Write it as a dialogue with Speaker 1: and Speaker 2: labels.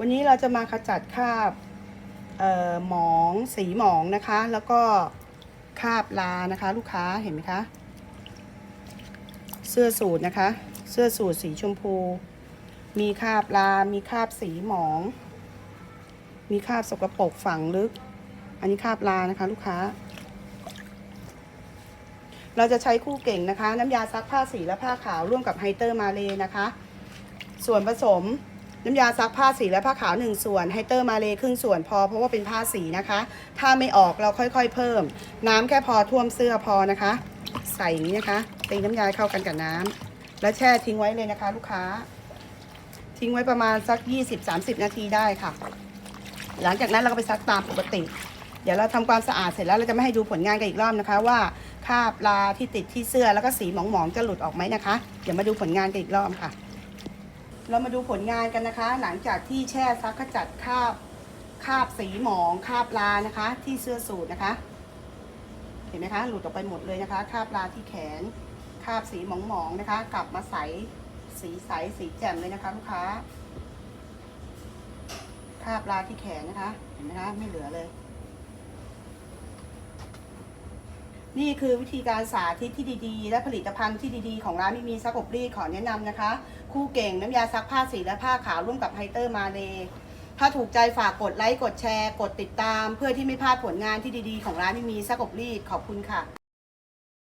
Speaker 1: วันนี้เราจะมาขจัดคราบหมองสีหมองนะคะ แล้วก็คราบลานะคะ ลูกค้าเห็นไหมคะเสื้อสูทนะคะ เสื้อสูทสีชมพู มีคราบลา มีคราบสีหมอง มีคราบสกปรกฝังลึก อันนี้คราบลานะคะลูกค้า เราจะใช้คู่เก่งนะคะ น้ำยาซักผ้าสีและผ้าขาวร่วมกับไฮเตอร์มาเลนะคะ ส่วนผสม น้ำยาซักผ้าสีและผ้าขาว 1 ส่วน ไฮเตอร์มาเลครึ่งส่วนพอเพราะว่าเป็นผ้าสีนะคะ ถ้าไม่ออกเราค่อยๆ เพิ่ม น้ำแค่พอท่วมเสื้อพอนะคะ ใส่อย่างนี้นะคะตีน้ำยาเข้ากันกับน้ำแล้วแช่ทิ้งไว้เลยนะคะ ลูกค้า ทิ้งไว้ประมาณสัก 20-30 นาทีได้ค่ะ หลังจากนั้นเราก็ไปซักตามปกติเดี๋ยวเราทำความสะอาดเสร็จแล้วเราจะไม่ให้ดูผลงานกันอีกรอบนะคะว่าคราบลาที่ติดที่เสื้อแล้วก็สีหมองๆจะหลุดออกไหมนะคะ เดี๋ยวมาดูผลงานกันอีกรอบค่ะ เรามาดูผลงานกันนะคะ หลังจากที่แช่ซักขจัดคราบคราบสีหมองคราบลานะคะ ที่เสื้อสูทนะคะ เห็นไหมคะ หลุดออกไปหมดเลยนะคะคราบลาที่แขนคราบสีหมองๆนะคะ กลับมาใสสีใสสีแจ่มเลยนะคะลูกค้าคราบลาที่แขนนะคะ เห็นไหมคะไม่เหลือเลย นี่คือวิธีการสาธิตที่ดีๆ และผลิตภัณฑ์ที่ดีๆ ของร้านมิมีซักอบรีดขอแนะนำนะคะ คู่เก่งน้ำยาซักผ้าสีและผ้าขาวร่วมกับไฮเตอร์มาเลถ้าถูกใจฝากกดไลค์กดแชร์ กดติดตาม เพื่อที่ไม่พลาดผลงานที่ดีๆ ของร้านมิมีซักอบรีดขอบคุณค่ะ